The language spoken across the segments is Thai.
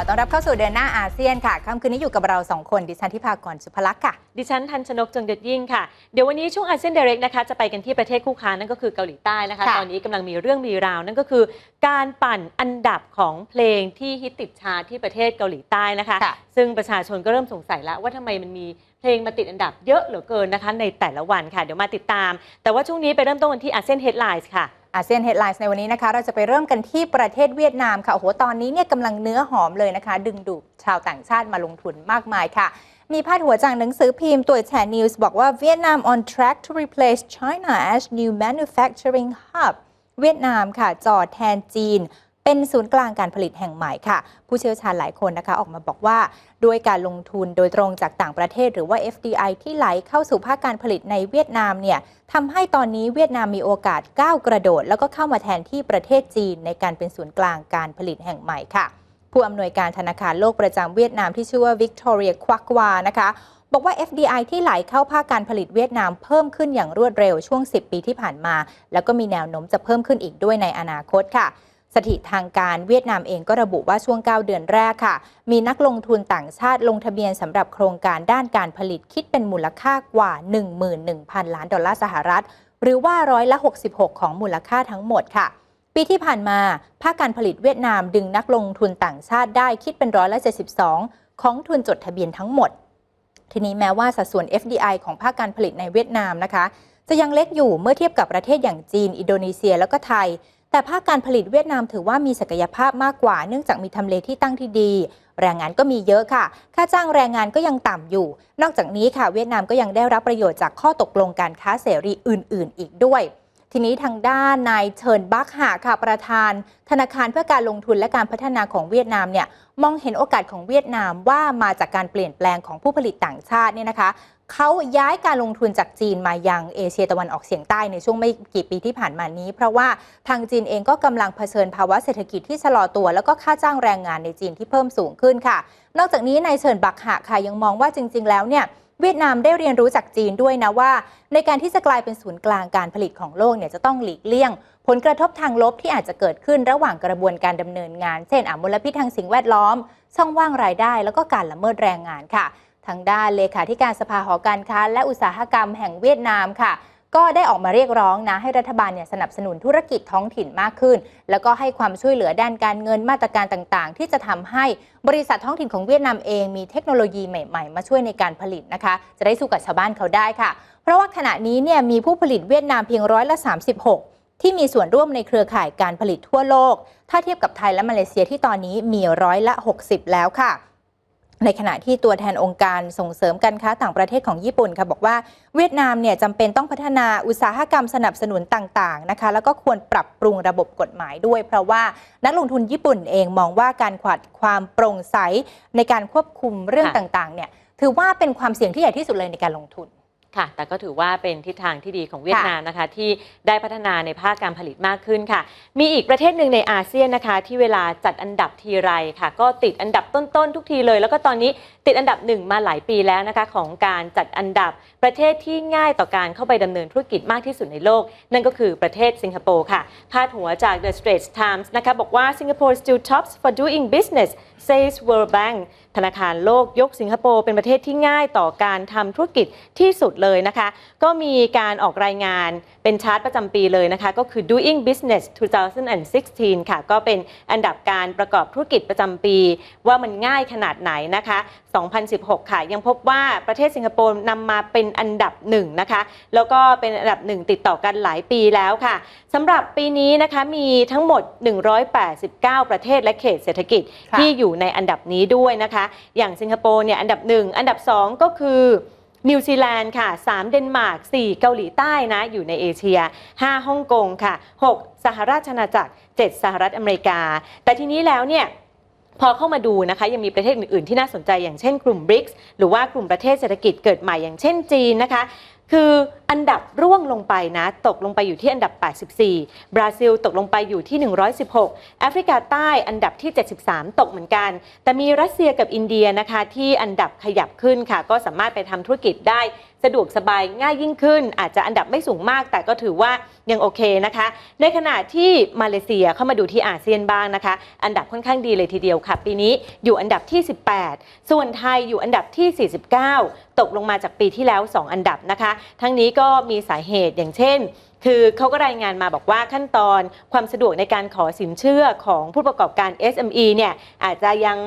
อต้อนรับเข้าสู่เดือนหน้าอาเซียนค่ะค่ำคืนนี้อยู่กับเราสองคน ดิฉันทิพากรสุภลักษณ์ค่ะ ดิฉันทันชนกจงเด็ดยิ่งค่ะ เดี๋ยววันนี้ช่วงอาเซียนเดเรกนะคะจะไปกันที่ประเทศคู่ค้านั่นก็คือเกาหลีใต้นะคะค่ะตอนนี้กำลังมีเรื่องมีราว นั่นก็คือ การปั่นอันดับของเพลงที่ฮิตติดชาร์ตที่ประเทศเกาหลีใต้นะคะค่ะซึ่งประชาชนก็เริ่มสงสัยแล้วว่าทำไมมันมีเพลงมาติดอันดับเยอะเหลือเกินนะคะในแต่ละวันค่ะเดี๋ยวมาติดตาม แต่ว่าช่วงนี้ไปเริ่มต้นกันที่อาเซียนเฮดไลน์ค่ะ อาเซียนเฮดไลน์ในวันนี้นะคะ เราจะไปเริ่มกันที่ประเทศเวียดนามค่ะโอ้โหตอนนี้เนี่ยกำลังเนื้อหอมเลยนะคะ ดึงดูดชาวต่างชาติมาลงทุนมากมายค่ะ มีพาดหัวจากหนังสือพิมพ์ตัวแชร์นิวส์บอกว่าเวียดนาม on track to replace China as new manufacturing hub เวียดนามค่ะจอดแทนจีน เป็นศูนย์กลางการผลิตแห่งใหม่ค่ะ ผู้เชี่ยวชาญหลายคนนะคะออกมาบอกว่า ด้วยการลงทุนโดยตรงจากต่างประเทศ หรือว่า FDI ที่ไหลเข้าสู่ภาคการผลิตในเวียดนามเนี่ยทำให้ตอนนี้เวียดนามมีโอกาสก้าวกระโดด แล้วก็เข้ามาแทนที่ประเทศจีน ในการเป็นศูนย์กลางการผลิตแห่งใหม่ค่ะ ผู้อำนวยการธนาคารโลกประจำเวียดนามที่ชื่อว่าวิกตอเรียควักวานะคะบอกว่า FDI ที่ไหลเข้าภาคการผลิตเวียดนามเพิ่มขึ้นอย่างรวดเร็วช่วง 10 ปีที่ผ่านมา แล้วก็มีแนวโน้มจะเพิ่มขึ้นอีกด้วยในอนาคตค่ะ สถิติทางการเวียดนามเองก็ระบุว่าช่วง 9 เดือนแรกค่ะ มีนักลงทุนต่างชาติลงทะเบียนสำหรับโครงการด้านการผลิตคิดเป็นมูลค่ากว่า 11,000 ล้านดอลลาร์สหรัฐ หรือว่าร้อยละ 66 ของมูลค่าทั้งหมดค่ะ ปีที่ผ่านมา ภาคการผลิตเวียดนามดึงนักลงทุนต่างชาติได้คิดเป็นร้อยละ 72 ของทุนจดทะเบียนทั้งหมด ทีนี้แม้ว่าสัดส่วน FDI ของภาคการผลิตในเวียดนามนะคะ จะยังเล็กอยู่เมื่อเทียบกับประเทศอย่างจีน อินโดนีเซีย แล้วก็ไทย แต่ภาคการผลิตเวียดนามถือว่ามีศักยภาพมากกว่า เนื่องจากมีทำเลที่ตั้งที่ดี แรงงานก็มีเยอะค่ะ ค่าจ้างแรงงานก็ยังต่ำอยู่ นอกจากนี้ค่ะ เวียดนามก็ยังได้รับประโยชน์จากข้อตกลงการค้าเสรีอื่น ๆ อีกด้วย ทีนี้ทางด้านนายเชิญบักหาค่ะประธาน ธนาคารเพื่อการลงทุนและการพัฒนาของเวียดนามเนี่ยมองเห็นโอกาสของเวียดนามว่ามาจากการเปลี่ยนแปลงของผู้ผลิตต่างชาติเนี่ยนะคะเขาย้ายการลงทุนจากจีนมายังเอเชียตะวันออกเฉียงใต้ในช่วงไม่กี่ปีที่ผ่านมานี้ เพราะว่าทางจีนเองก็กำลังเผชิญภาวะเศรษฐกิจที่ชะลอตัว แล้วก็ค่าจ้างแรงงานในจีนที่เพิ่มสูงขึ้นค่ะ นอกจากนี้นายเฉินบักหะค่ะยังมองว่าจริง ๆ แล้วเนี่ย เวียดนามได้เรียนรู้จากจีนด้วยนะว่า ในการที่จะกลายเป็นศูนย์กลางการผลิตของโลกเนี่ยจะต้องหลีกเลี่ยง ผลกระทบทางลบที่อาจจะเกิดขึ้นระหว่างกระบวนการดำเนินงาน เช่นอมลพิษทางสิ่งแวดล้อม ช่องว่างรายได้ แล้วก็การละเมิดแรงงานค่ะ ทางด้านเลขาธิการสภาหอการค้า และอุตสาหกรรมแห่งเวียดนามค่ะ ก็ได้ออกมาเรียกร้องนะให้รัฐบาลเนี่ยสนับสนุนธุรกิจท้องถิ่นมากขึ้น แล้วก็ให้ความช่วยเหลือด้านการเงินมาตรการต่างๆ ที่จะทำให้บริษัทท้องถิ่นของเวียดนามเองมีเทคโนโลยีใหม่ๆ มาช่วยในการผลิตนะคะ จะได้สู้กับชาวบ้านเขาได้ค่ะ เพราะว่าขณะนี้เนี่ยมีผู้ผลิตเวียดนามเพียงร้อยละ 36ที่มีส่วนร่วมในเครือข่ายการผลิตทั่วโลก ถ้าเทียบกับไทยและมาเลเซียที่ตอนนี้มีร้อยละ 60 แล้วค่ะ ในขณะที่ตัวแทนองค์การส่งเสริมการค้าต่างประเทศของญี่ปุ่นค่ะบอกว่าเวียดนามเนี่ยจำเป็นต้องพัฒนาอุตสาหกรรมสนับสนุนต่างๆนะคะแล้วก็ควรปรับปรุงระบบกฎหมายด้วย เพราะว่านักลงทุนญี่ปุ่นเองมองว่าการขวัดความโปร่งใสในการควบคุมเรื่องต่างๆเนี่ยถือว่าเป็นความเสี่ยงที่ใหญ่ที่สุดเลยในการลงทุน ค่ะ แต่ก็ถือว่าเป็นทิศทางที่ดีของเวียดนามนะคะ ที่ได้พัฒนาในภาคการผลิตมากขึ้นค่ะ มีอีกประเทศหนึ่งในอาเซียนนะคะ ที่เวลาจัดอันดับทีไรค่ะ ก็ติดอันดับต้นๆทุกทีเลย แล้วก็ตอนนี้ติดอันดับหนึ่งมาหลายปีแล้วนะคะ ของการจัดอันดับประเทศที่ง่ายต่อการเข้าไปดำเนินธุรกิจมากที่สุดในโลก นั่นก็คือประเทศสิงคโปร์ค่ะ พาดหัวจาก The Straits Times นะคะบอกว่า Singapore still tops for doing business says World Bank ธนาคารโลกยกสิงคโปร์เป็นประเทศที่ง่ายต่อการทำธุรกิจที่สุดเลยนะคะ ก็มีการออกรายงานเป็นชาร์ตประจำปีเลยนะคะ ก็คือ Doing Business 2016 ค่ะ ก็เป็นอันดับการประกอบธุรกิจประจำปี ว่ามันง่ายขนาดไหนนะคะ 2016 ค่ะ ยังพบว่าประเทศสิงคโปร์นำมาเป็นอันดับหนึ่งนะคะ แล้วก็เป็นอันดับหนึ่งติดต่อกันหลายปีแล้วค่ะสำหรับปีนี้นะคะมีทั้งหมด 189 ประเทศและเขตเศรษฐกิจค่ะที่อยู่ในอันดับนี้ด้วยนะคะอย่างสิงคโปร์เนี่ยอันดับหนึ่งอันดับสองก็คือนิวซีแลนด์ค่ะ 3 เดนมาร์ก 4 เกาหลีใต้นะ อยู่ในเอเชีย 5 ฮ่องกงค่ะ 6 สหราชอาณาจักร 7 สหรัฐอเมริกา แต่ทีนี้แล้วเนี่ยพอเข้ามาดูนะคะยังมีประเทศอื่น ๆ ที่น่าสนใจอย่างเช่นกลุ่ม BRICS หรือว่ากลุ่มประเทศเศรษฐกิจเกิดใหม่อย่างเช่นจีนนะคะ คืออันดับร่วงลงไปนะ ตกลงไปอยู่ที่อันดับ 84 บราซิลตกลงไปอยู่ที่ 116 แอฟริกาใต้อันดับที่ 73 ตกเหมือนกัน แต่มีรัสเซียกับอินเดียนะคะ ที่อันดับขยับขึ้นค่ะ ก็สามารถไปทำธุรกิจได้สะดวกสบายง่ายยิ่งขึ้น อาจจะอันดับไม่สูงมาก แต่ก็ถือว่ายังโอเคนะคะ ในขณะที่มาเลเซียเข้ามาดูที่อาเซียนบ้างนะคะ อันดับค่อนข้างดีเลยทีเดียวค่ะ ปีนี้อยู่อันดับที่ 18 ส่วนไทยอยู่อันดับที่ 49 ตกลงมาจากปีที่แล้ว 2 อันดับนะคะทั้งนี้ก็มีสาเหตุอย่างเช่น คือเขาก็รายงานมาบอกว่าขั้นตอนความสะดวกในการขอสินเชื่อของผู้ประกอบการ SME เนี่ยอาจจะยัง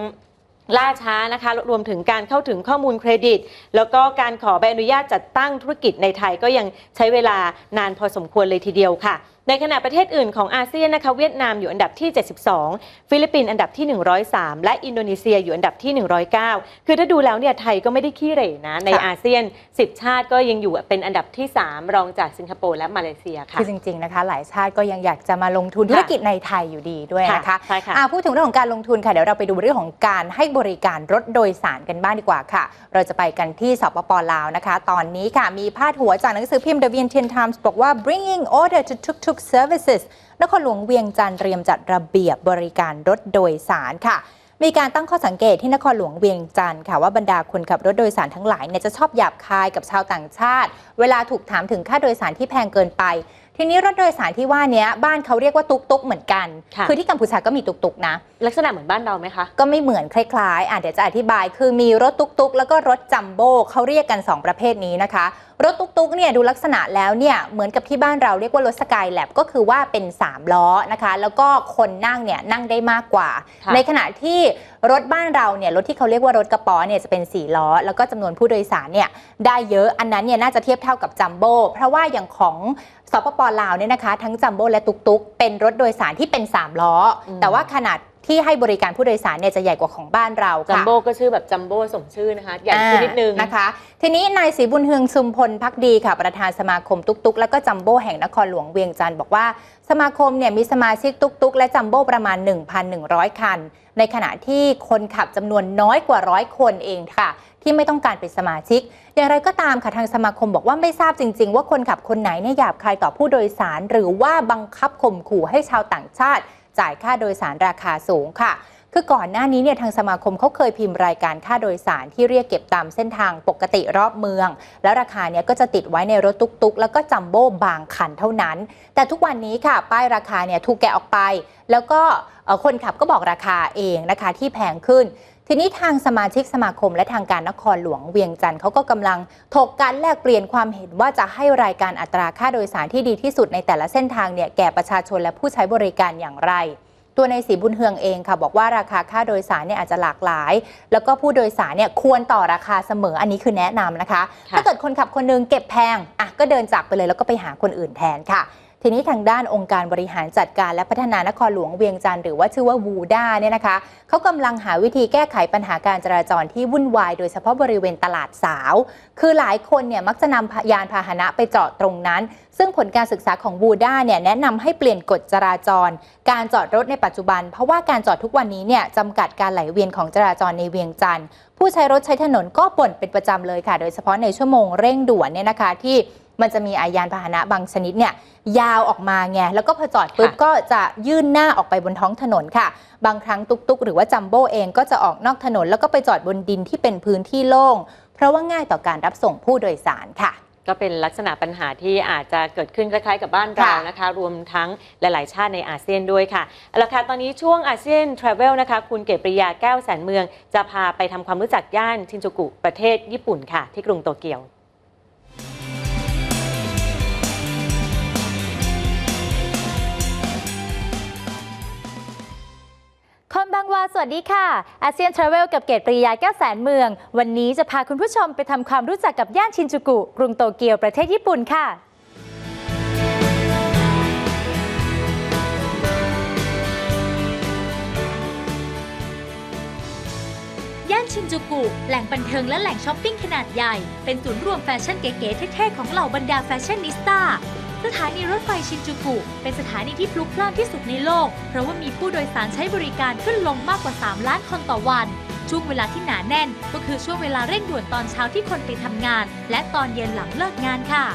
ล่าช้านะคะรวมถึงการเข้าถึงข้อมูลเครดิต แล้วก็การขอใบอนุญาตจัดตั้งธุรกิจในไทยก็ยังใช้เวลานานพอสมควรเลยทีเดียวค่ะ ในขณะประเทศอื่นของอาเซียนนะคะเวียดนามอยู่อันดับที่ 72 ฟิลิปปินส์อันดับที่ 103 และอินโดนีเซียอยู่อันดับที่ 109 คือถ้าดูแล้วเนี่ยไทยก็ไม่ได้ขี้เหร่นะในค่ะอาเซียน 10 ชาติก็ยังอยู่เป็นอันดับที่ 3 รองจากสิงคโปร์และมาเลเซียค่ะคือจริงๆนะคะ หลายชาติก็ยังอยากจะมาลงทุนธุรกิจในไทยอยู่ดีด้วยนะคะค่ะใช่ค่ะอะพูดถึงเรื่องของการลงทุนค่ะเดี๋ยวเราไปดูเรื่องของการให้บริการรถโดยสารกันบ้างดีกว่าค่ะ เราจะไปกันที่สปปลาวนะคะ ตอนนี้ค่ะมีพาดหัวจากหนังสือพิมพ์ The Vientiane Times บอกว่า bringing order to tuk-tuk services นครหลวงเวียงจันทร์เตรียมจัดระเบียบบริการรถโดยสารค่ะ มีการตั้งข้อสังเกตที่นครหลวงเวียงจันทร์ค่ะว่าบรรดาคนขับรถโดยสารทั้งหลายเนี่ยจะชอบหยาบคายกับชาวต่างชาติ เวลาถูกถามถึงค่าโดยสารที่แพงเกินไป ทีนี้รถโดยสารที่ว่าเนี้ยบ้านเขาเรียกว่าตุกตุกๆเหมือนกันค่ะอที่กัมพูชาก็มีตุกตุกๆนะ ลักษณะเหมือนบ้านเราไหมคะ ก็ไม่เหมือนคล้ายๆ อะเดี๋ยวจะอธิบาย คือมีรถตุกๆ แล้วก็รถจัมโบ้เขาเรียกกัน 2 ประเภทนี้นะคะรถตุกๆเนี่ยดูลักษณะแล้วเนี่ยเหมือนกับที่บ้านเราเรียกว่ารถสกายแลบก็คือว่าเป็น 3 ล้อนะคะ แล้วก็คนนั่งเนี่ยนั่งได้มากกว่าค่ะในขณะที่รถบ้านเราเนี่ยรถที่เขาเรียกว่ารถกระป๋อเนี่ยจะเป็น 4 ล้อ แล้วก็จำนวนผู้โดยสารเนี่ยได้เยอะอันนั้นเนี่ยน่าจะเทียบเท่ากับจัมโบ้เพราะว่าอย่างของสปปลาวเนี่ยนะคะ ทั้งจัมโบ้และตุกๆเป็นรถโดยสารที่เป็น 3 ล้ออมแต่ว่าขนาด ที่ให้บริการผู้โดยสารเนี่ยจะใหญ่กว่าของบ้านเราจัมค่ะโบ้ก็ชื่อแบบจัมโบ้สมชื่อนะคะ ใหญ่ขึ้นนิดนึงอ่านะคะ ทีนี้นายศรีบุญเฮืองชุมพลพักดีค่ะ ประธานสมาคมตุกตุกและก็จัมโบ้แห่งนครหลวงเวียงจันทร์บอกว่าสมาคมเนี่ยมีสมาชิกตุกตุกและจัมโบ้ประมาณ 1,100 คัน ในขณะที่คนขับจำนวนน้อยกว่าร้อยคนเองค่ะ ที่ไม่ต้องการเป็นสมาชิก อย่างไรก็ตามค่ะทางสมาคมบอกว่าไม่ทราบจริง ๆ ว่าคนขับคนไหนเนี่ยหยาบคายต่อผู้โดยสาร หรือว่าบังคับข่มขู่ให้ชาวต่างชาติ จ่ายค่าโดยสารราคาสูงค่ะ คือก่อนหน้านี้เนี่ยทางสมาคมเขาเคยพิมพ์รายการค่าโดยสารที่เรียกเก็บตามเส้นทางปกติรอบเมือง แล้วราคาเนี่ยก็จะติดไว้ในรถตุกๆ แล้วก็จัมโบ้บางคันเท่านั้น แต่ทุกวันนี้ค่ะ ป้ายราคาเนี่ยถูกแกะออกไป แล้วก็คนขับก็บอกราคาเองนะคะที่แพงขึ้น ทีนี้ทางสมาชิกสมาคมและทางการนครหลวงเวียงจันทร์เขาก็กำลังถกการแลกเปลี่ยนความเห็นว่าจะให้รายการอัตราค่าโดยสารที่ดีที่สุดในแต่ละเส้นทางเนี่ยแก่ประชาชนและผู้ใช้บริการอย่างไร ตัวในศรีบุญเฮืองเองค่ะ บอกว่าราคาค่าโดยสารเนี่ยอาจจะหลากหลาย แล้วก็ผู้โดยสารเนี่ยควรต่อราคาเสมออันนี้คือแนะนำนะคะค่ะถ้าเกิดคนขับคนหนึงเก็บแพงอะก็เดินจากไปเลยแล้วก็ไปหาคนอื่นแทนค่ะ ทีนี้ทางด้านองค์การบริหารจัดการและพัฒนานครหลวงเวียงจันทร์หรือว่าชื่อว่าวูด้าเนี่ยนะคะเขากำลังหาวิธีแก้ไขปัญหาการจราจรที่วุ่นวาย โดยเฉพาะบริเวณตลาดสาว คือหลายคนเนี่ยมักจะนำยานพาหนะไปจอดตรงนั้น ซึ่งผลการศึกษาของบูด้าเนี่ยแนะนำให้เปลี่ยนกฎจราจร การจอดรถในปัจจุบัน เพราะว่าการจอดทุกวันนี้เนี่ยจำกัดการไหลเวียนของจราจรในเวียงจันทร์ผู้ใช้รถใช้ถนนก็บ่นเป็นประจำเลยค่ะ โดยเฉพาะในชั่วโมงเร่งด่วนเนี่ยนะคะที่ มันจะมีอายานพาหนะบางชนิดเนี่ยยาวออกมาไงแล้วก็พอจอดปุ๊บค่ะก็จะยื่นหน้าออกไปบนท้องถนนค่ะ บางครั้งตุกๆ หรือว่าจัมโบ้เองก็จะออกนอกถนน แล้วก็ไปจอดบนดินที่เป็นพื้นที่โล่ง เพราะว่าง่ายต่อการรับส่งผู้โดยสารค่ะก็เป็นลักษณะปัญหาที่อาจจะเกิดขึ้นคล้ายๆกับบ้านเราค่ะนะคะ รวมทั้งหลายๆ ชาติในอาเซียนด้วยค่ะเอาละค่ะตอนนี้ช่วงอาเซียนทราเวลนะคะ คุณเกตปริยาแก้วแสนเมือง จะพาไปทำความรู้จักย่านชินจูกุประเทศญี่ปุ่นค่ะ ที่กรุงโตเกียว คนบางวาสวัสดีค่ะ อาเซียนทราเวลกับเกตปริยาแก้วแสนเมือง วันนี้จะพาคุณผู้ชมไปทำความรู้จักกับย่านชินจูกุ กรุงโตเกียวประเทศญี่ปุ่นค่ะย่านชินจูกุ แหล่งบันเทิงและแหล่งช้อปปิ้งขนาดใหญ่ เป็นศูนย์รวมแฟชั่นเก๋ๆเท่ๆของเหล่าบรรดาแฟชั่นนิสต้า สถานีรถไฟชินจูกุ เป็นสถานีที่พลุกพล่านที่สุดในโลก เพราะว่ามีผู้โดยสารใช้บริการขึ้นลงมากกว่า 3 ล้านคนต่อวัน ช่วงเวลาที่หนาแน่น ก็คือช่วงเวลาเร่งด่วนตอนเช้าที่คนไปทำงาน และตอนเย็นหลังเลิกงานค่ะ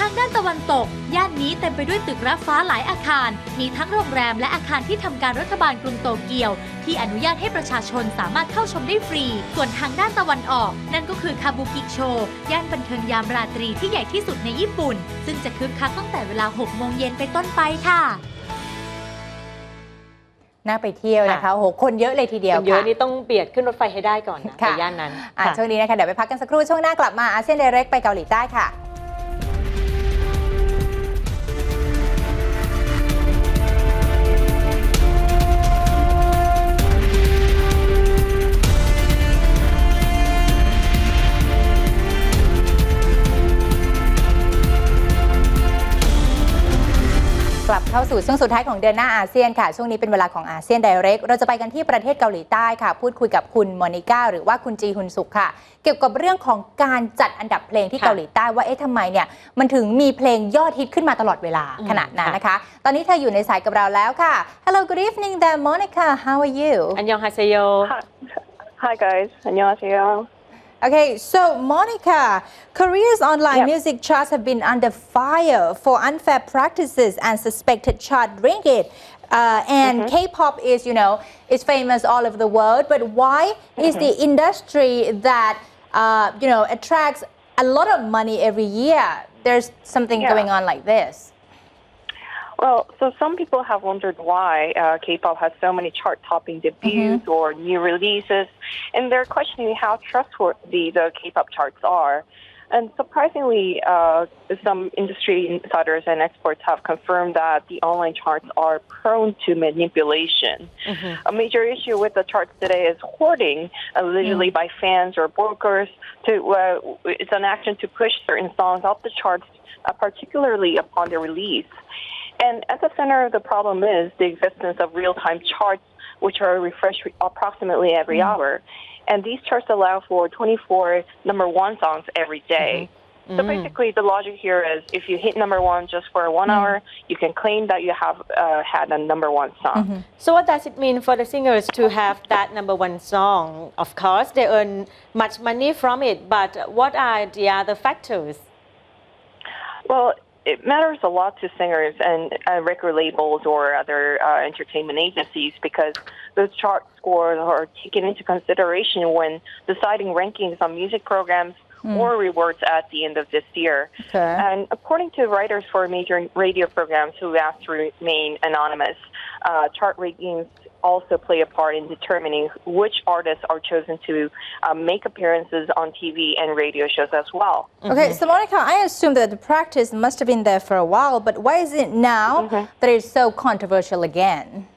ทางด้านตะวันตก ย่านนี้เต็มไปด้วยตึกระฟ้าหลายอาคาร มีทั้งโรงแรมและอาคารที่ทำการรัฐบาลกรุงโตเกียว ที่อนุญาตให้ประชาชนสามารถเข้าชมได้ฟรี ส่วนทางด้านตะวันออก นั่นก็คือคาบุกิโช ย่านบันเทิงยามราตรีที่ใหญ่ที่สุดในญี่ปุ่น ซึ่งจะคึกคักตั้งแต่เวลา 6 โมงเย็นไปนต้นไปค่ะน่าไปเที่ยวนะคะโอ้โหคนเยอะเลยทีเดียวคนเยอะค่ะนี่ต้องเบียดขึ้นรถไฟให้ได้ก่อนนะค่ะไปย่านนั้นอะค่ะช่วงนี้นะคะเดี๋ยวไปพักกันสักครู่ช่วงหน้ากลับมาอาเซียนเดเร็กไปเกาหลีใต้ค่ะ กลับเข้าสู่ช่วงสุดท้ายของเดือนหน้าอาเซียนค่ะ ช่วงนี้เป็นเวลาของอาเซียน i ดเรกเราจะไปกันที่ประเทศเกาหลีใต้ค่ะ พูดคุยกับคุณมอนิก้าหรือว่าคุณจีฮุนสุขค่ะ เกี่ยวกับเรื่องของการจัดอันดับเพลงที่ ค่ะ เกาหลีใต้ว่าเอ๊ะทำไมเนี่ย มันถึงมีเพลงยอดฮิตขึ้นมาตลอดเวลา อืม ขนาดนั้นนะคะ ตอนนี้เธออยู่ในสายกับเราแล้วค่ะ Hello good evening there Monica how are you อันยองฮาเซโย Hi, hi guys. 안녕하세요. Okay, so Monica, Korea's online Yep. music charts have been under fire for unfair practices and suspected chart ringgit. Uh, and K-pop is, you know, is famous all over the world. But why is the industry that, uh, you know, attracts a lot of money every year? There's something Yeah. going on like this. Well, so some people have wondered why uh, K-pop has so many chart-topping debuts or new releases, and they're questioning how trustworthy the K-pop charts are. And surprisingly, uh, some industry insiders and experts have confirmed that the online charts are prone to manipulation. A major issue with the charts today is hoarding, allegedly by fans or brokers. To uh, it's an action to push certain songs off the charts, uh, particularly upon their release. And at the center of the problem is the existence of real-time charts, which are refreshed approximately every mm-hmm. hour. And these charts allow for 24 number one songs every day. Mm-hmm. So mm-hmm. basically, the logic here is if you hit number one just for one hour, you can claim that you have uh, had a number one song. So what does it mean for the singers to have that number one song? Of course, they earn much money from it, but what are the other factors? Well, it matters a lot to singers and uh, record labels or other uh, entertainment agencies because those chart scores are taken into consideration when deciding rankings on music programs or rewards at the end of this year. Okay. And according to writers for major radio programs who asked to remain anonymous, uh, chart rankings also play a part in determining which artists are chosen to uh, make appearances on TV and radio shows as well. Okay, so Monica, I assume that the practice must have been there for a while, but why is it now that it's so controversial again?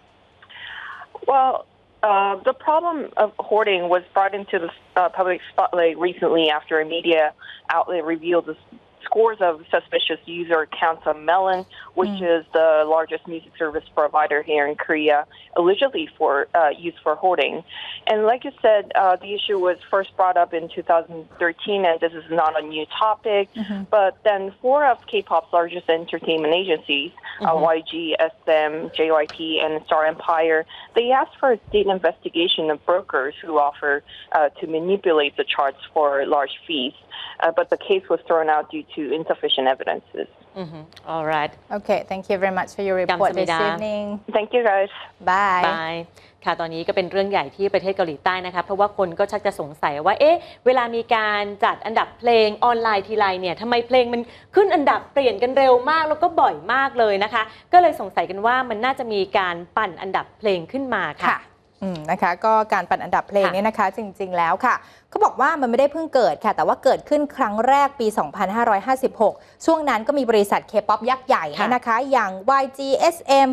Well, uh, the problem of hoarding was brought into the uh, public spotlight recently after a media outlet revealed the s- scores of suspicious user accounts on Melon, which is the largest music service provider here in Korea, allegedly for uh, used for hoarding. And like you said, uh, the issue was first brought up in 2013, and this is not a new topic. But then four of K-pop's largest entertainment agencies, uh, YG, SM, JYP, and Star Empire, they asked for a state investigation of brokers who offer uh, to manipulate the charts for large fees. Uh, but the case was thrown out due to to insufficient evidences. Mm-hmm. All right. Okay. Thank you very much for your report this evening. Thank you Rose. Bye. Bye. ค่ะตอนนี้ก็เป็นเรื่องใหญ่ที่ประเทศเกาหลีใต้นะคะเพราะว่าคนก็ชักจะสงสัยว่าเอ๊ะเวลามีการจัดอันดับเพลงออนไลน์ทีไรเนี่ยทำไมเพลงมันขึ้นอันดับเปลี่ยนกันเร็วมากแล้วก็บ่อยมากเลยนะคะ ก็เลยสงสัยกันว่ามันน่าจะมีการปั่นอันดับเพลงขึ้นมาค่ะคะ นะคะก็การปั่นอันดับเพลงค่ะเนี่ยนะคะ จริง ๆ แล้วค่ะเขาบอกว่ามันไม่ได้เพิ่งเกิดค่ะ แต่ว่าเกิดขึ้นครั้งแรกปี 2556 ช่วงนั้นก็มีบริษัทเคป๊อปยักษ์ใหญ่เนยนะคะ อย่าง YG SM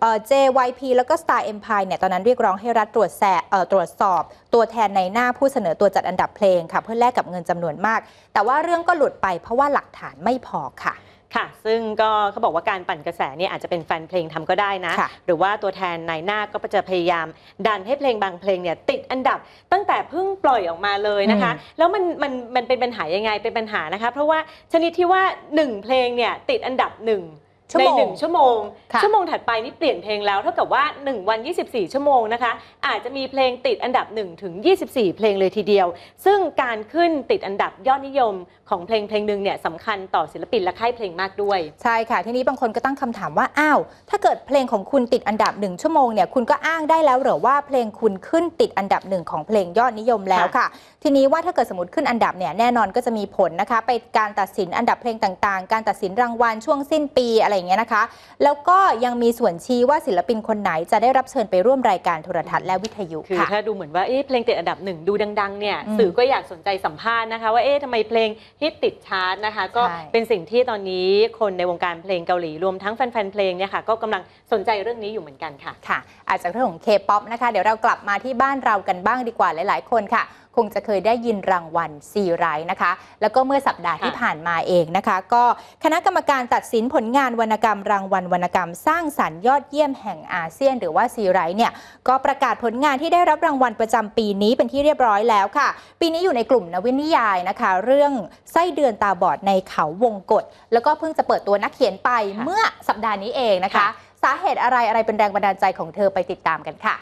เอ่อ JYP แล้วก็ Star Empire เนี่ยตอนนั้นเรียกร้องให้รัฐตรวจแสเอ่อตรวจสอบ ตัวแทนในหน้าผู้เสนอตัวจัดอันดับเพลงค่ะ เพื่อแลกกับเงินจำนวนมาก แต่ว่าเรื่องก็หลุดไปเพราะว่าหลักฐานไม่พอค่ะ ค่ะ ซึ่งก็เขาบอกว่าการปั่นกระแสเนี่ยอาจจะเป็นแฟนเพลงทำก็ได้นะค่ะหรือว่าตัวแทนนายหน้าก็จะพยายาม ดันให้เพลงบางเพลงเนี่ยติดอันดับตั้งแต่เพิ่งปล่อยออกมาเลยนะคะ แล้วมันมันมันเป็นปัญหายังไงเป็นปัญหานะคะ เพราะว่าชนิดที่ว่า 1 เพลงเนี่ยติดอันดับหนึ่งชั่ว ในโมงหนึ่งชั่วโมงค่ะชั่วโมงถัดไปนี่เปลี่ยนเพลงแล้วเท่ากับว่า 1 วัน 24 ชั่วโมงนะคะ อาจจะมีเพลงติดอันดับ1ถึง24 เพลงเลยทีเดียว ซึ่งการขึ้นติดอันดับยอดนิยมของเพลงเพลงหนึ่งเนี่ยสำคัญต่อศิลปินและค่ายเพลงมากด้วย ใช่ค่ะ ทีนี้บางคนก็ตั้งคำถามว่า อ้าว ถ้าเกิดเพลงของคุณติดอันดับหนึ่งชั่วโมงเนี่ยคุณก็อ้างได้แล้วเหรือว่าเพลงคุณขึ้นติดอันดับหนึ่งของเพลงยอดนิยมแล้วค่ะทีนี้ว่าถ้าเกิดสมมติขึ้นอันดับเนี่ยแน่นอนก็จะมีผลนะคะไปการตัดสินอันดับเพลงต่างๆ การตัดสินรางวัลช่วงสิ้นปีอะไรอย่างเงี้ยนะคะ แล้วก็ยังมีส่วนชี้ว่าศิลปินคนไหนจะได้รับเชิญไปร่วมรายการโทรทัศน์และวิทยุคือค่ะถ้าดูเหมือนว่าเอ๊ะเพลงติดอันดับหนึ่งดูดังๆเนี่ยอืมสื่อก็อยากสนใจสัมภาษณ์นะคะ ว่าเอ๊ะทำไมเพลงฮิตติดชาร์ตนะคะ ก็ใช่เป็นสิ่งที่ตอนนี้คนในวงการเพลงเกาหลีรวมทั้งแฟนๆเพลงเนี่ยค่ะก็กำลังสนใจเรื่องนี้อยู่เหมือนกันค่ะค่ะ อาจจะเรื่องของ K-POP นะคะ เดี๋ยวเรากลับมาที่บ้านเรากันบ้างดีกว่าหลาย ๆ คนค่ะคงจะเคยได้ยินรางวัลซีไรต์นะคะ แล้วก็เมื่อสัปดาห์ค่ะที่ผ่านมาเองนะคะ ก็คณะกรรมการตัดสินผลงานวรรณกรรม รางวัลวรรณกรรม สร้างสรรค์ยอดเยี่ยมแห่งอาเซียน หรือว่าซีไรต์เนี่ยก็ประกาศผลงานที่ได้รับรางวัลประจำปีนี้เป็นที่เรียบร้อยแล้วค่ะ ปีนี้อยู่ในกลุ่มนวนิยายนะคะ เรื่องไส้เดือนตาบอดในเขาวงกฏแล้วก็เพิ่งจะเปิดตัวนักเขียนไปค่ะเมื่อสัปดาห์นี้เองนะคะค่ะสาเหตุอะไรอะไรเป็นแรงบันดาลใจของเธอไปติดตามกันค่ะ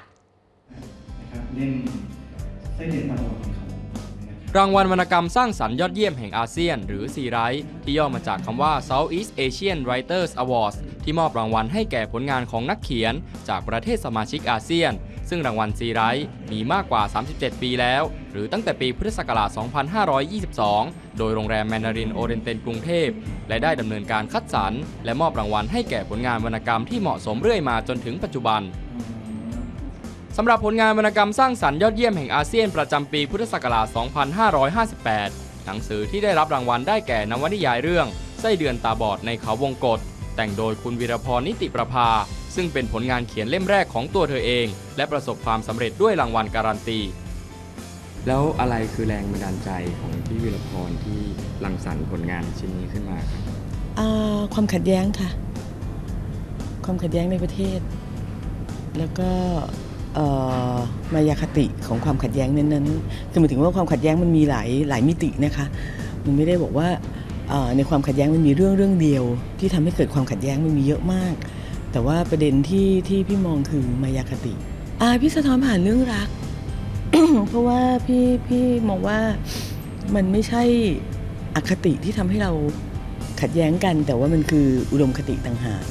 นะครับเล่น ไส้เดือนตาบอดเขานะครับรางวัลวรรณกรรมสร้างสรรค์ยอดเยี่ยมแห่งอาเซียน หรือซีไรต์ที่ย่อมาจากคำว่า Southeast Asian Writers Awards ที่มอบรางวัลให้แก่ผลงานของนักเขียน จากประเทศสมาชิกอาเซียน ซึ่งรางวัลซีไรต์มีมากกว่า 37 ปีแล้ว หรือตั้งแต่ปีพุทธศักราช 2522 โดยโรงแรมแมนดารินโอเรนเตนกรุงเทพ และได้ดำเนินการคัดสรรและมอบรางวัลให้แก่ผลงานวรรณกรรมที่เหมาะสมเรื่อยมาจนถึงปัจจุบัน สำหรับผลงานวรรณกรรมสร้างสรรค์ยอดเยี่ยมแห่งอาเซียนประจำปีพุทธศักราช 2558 หนังสือที่ได้รับรางวัลได้แก่นวนิยายเรื่อง ไส้เดือนตาบอดในเขาวงกฏแต่งโดยคุณวีรพรนิติประภา ซึ่งเป็นผลงานเขียนเล่มแรกของตัวเธอเอง และประสบความสำเร็จด้วยรางวัลการันตี แล้วอะไรคือแรงบันดาลใจของพี่วิรพรที่รังสรรค์ผลงานชิ้นนี้ขึ้นมาครับอ่าความขัดแย้งค่ะ ความขัดแย้งในประเทศ แล้วก็เอ่อ มายาคติของความขัดแย้งนั้นๆคือหมายถึงว่าความขัดแย้งมันมีหลายหลายมิตินะคะ มันไม่ได้บอกว่าในความขัดแย้งมันมีเรื่องเรื่องเดียว ที่ทำให้เกิดความขัดแย้งมันมีเยอะมาก แต่ว่าประเด็นที่ที่พี่มองคือมายาคติอาพี่สะท้อนผ่านเรื่องรัก เพราะว่าพี่พี่มองว่ามันไม่ใช่อคติที่ทำให้เราขัดแย้งกัน แต่ว่ามันคืออุดมคติต่างหาก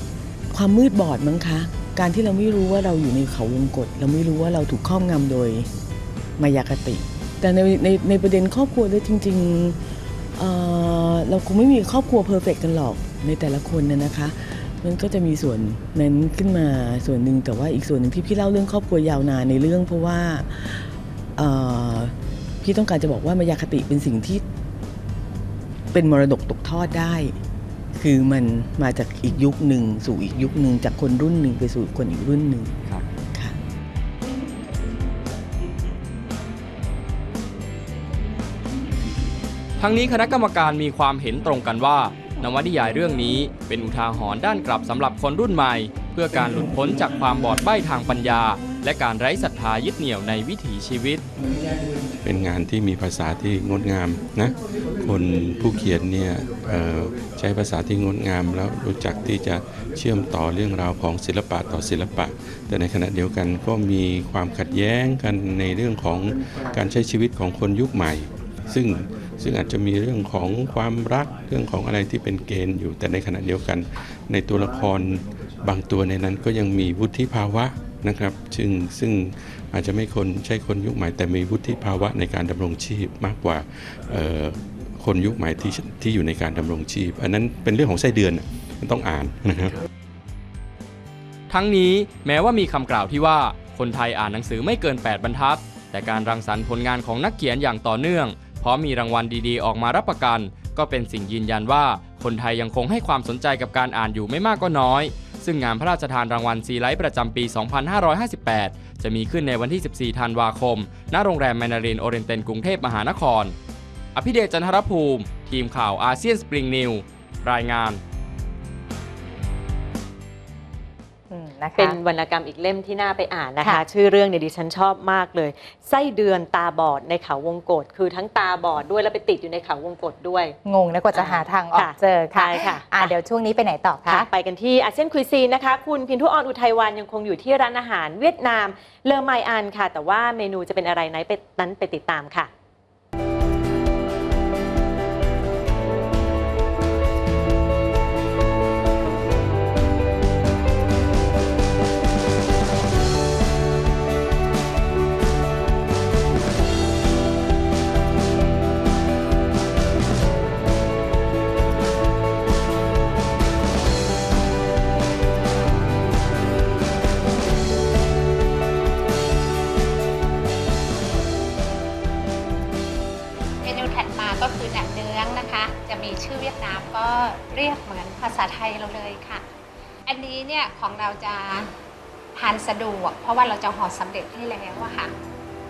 ความมืดบอดมั้งคะ การที่เราไม่รู้ว่าเราอยู่ในเขาวงกฏเราไม่รู้ว่าเราถูกครอบงำโดยมายาคติ แต่ในในในประเด็นครอบครัวด้วยจริงๆเเราคงไม่มีครอบครัวเพอร์เฟกกันหรอกในแต่ละคนนะนะคะ มันก็จะมีส่วนนั้นขึ้นมาส่วนหนึ่งแต่ว่าอีกส่วนหนึ่งที่พี่เล่าเรื่องครอบครัวยาวนานในเรื่อง เพราะว่าพี่ต้องการจะบอกว่ามายาคติเป็นสิ่งที่เป็นมรดกตกทอดได้ คือมันมาจากอีกยุคหนึ่ง สู่อีกยุคหนึ่งจากคนรุ่นหนึ่งไปสู่คนอีกรุ่นหนึ่งครับค่ะทั้งนี้คณะกรรมการมีความเห็นตรงกันว่านวนิยายเรื่องนี้เป็นอุทาหรณ์ด้านกลับสำหรับคนรุ่นใหม่ เพื่อการหลุดพ้นจากความบอดใบ้ทางปัญญา และการไร้ศรัทธายึดเหนี่ยวในวิถีชีวิต เป็นงานที่มีภาษาที่งดงามนะคนผู้เขียนเนี่ยใช้ภาษาที่งดงาม แล้วรู้จักที่จะเชื่อมต่อเรื่องราวของศิลปะต่อศิลปะ แต่ในขณะเดียวกันก็มีความขัดแย้งกันในเรื่องของการใช้ชีวิตของคนยุคใหม่ ซึ่งซึ่งอาจจะมีเรื่องของความรักเรื่องของอะไรที่เป็นเกณฑ์อยู่ แต่ในขณะเดียวกัน ในตัวละครบางตัวในนั้นก็ยังมีวุฒิภาวะ นะครับซึ่งซึ่งอาจจะไม่คนใช่คนยุคใหม่แต่มีวุฒิภาวะในการดำรงชีพมากกว่าคนยุคใหม่ที่ที่อยู่ในการดำรงชีพ อันนั้นเป็นเรื่องของไส้เดือนมันต้องอ่านนะครับ ทั้งนี้แม้ว่ามีคำกล่าวที่ว่าคนไทยอ่านหนังสือไม่เกิน 8 บรรทัด แต่การรังสรรค์ผลงานของนักเขียนอย่างต่อเนื่อง เพราะมีรางวัลดีๆ ออกมารับประกัน ก็เป็นสิ่งยืนยันว่าคนไทยยังคงให้ความสนใจกับการอ่านอยู่ไม่มากก็น้อย ซึ่งงานพระราชทานรางวัลซีไลท์ประจำปี 2558 จะมีขึ้นในวันที่ 14 ธันวาคม ณ โรงแรมแมนดารินโอเรนเตนกรุงเทพมหานคร อภิเดชจันทรภูมิ ทีมข่าวอาเซียนสปริงนิว รายงาน นะคะเป็นวรรณกรรมอีกเล่มที่น่าไปอ่านนะคะค่ะชื่อเรื่องเนี่ยดิฉันชอบมากเลย ไส้เดือนตาบอดในเขาวงกฏคือทั้งตาบอดด้วยแล้วไปติดอยู่ในเขาวงกฏด้วย งงนะกว่าจะหาทางออกค่ะเจอค่ะใช่ค่ะอะเดี๋ยวช่วงนี้ไปไหนต่อคะค่ะไปกันที่อาเซียนคุยซีนนะคะ คุณพินทุออนอุทัยวันยังคงอยู่ที่ร้านอาหารเวียดนามเลอไมอันค่ะ แต่ว่าเมนูจะเป็นอะไรไหนไปนั้นไปติดตามค่ะ ษาไทยเราเลยค่ะ อันนี้เนี่ยของเราจะทานสะดวก เพราะว่าเราจะห่อสำเร็จให้แล้วอะค่ะ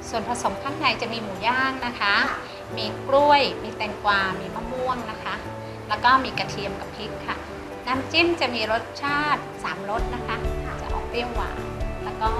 ส่วนผสมข้างในจะมีหมูย่างนะคะ มีกล้วย มีแตงกวา มีมะม่วงนะคะ แล้วก็มีกระเทียมกับพริกค่ะ น้ำจิ้มจะมีรสชาติ3รสนะคะ จะออกเปรี้ยวหวาน แล้วก็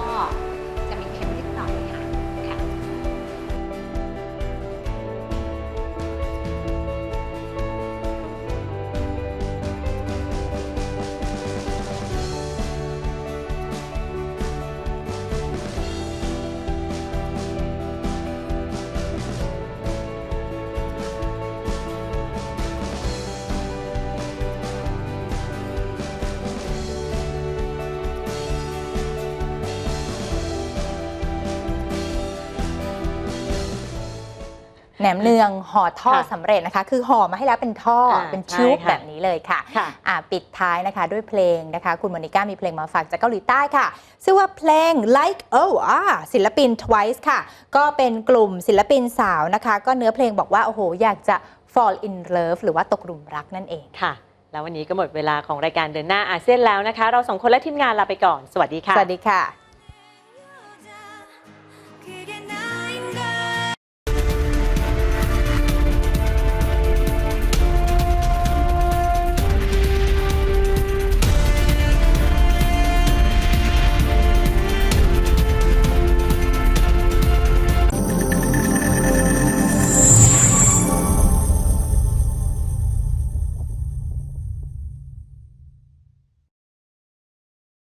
หนมเนืองห่อท่อค่ะสำเร็จนะคะ คือห่อมาให้แล้วเป็นท่ออ่าเป็นชุบใช่ค่ะ แบบนี้เลยค่ะ ค่ะ อ่าปิดท้ายนะคะด้วยเพลงนะคะ คุณโมนิก้ามีเพลงมาฝากจากเกาหลีใต้ค่ะ ชื่อว่าเพลง like oh อ่าศิลปิน twice ค่ะ ก็เป็นกลุ่มศิลปินสาวนะคะ ก็เนื้อเพลงบอกว่า โอ้โห อยากจะ fall in love หรือว่าตกหลุมรักนั่นเอง ค่ะ แล้ววันนี้ก็หมดเวลาของรายการเดินหน้าอาเซียนแล้วนะคะ เราสองคนและทีมงานลาไปก่อน สวัสดีค่ะ สวัสดีค่ะ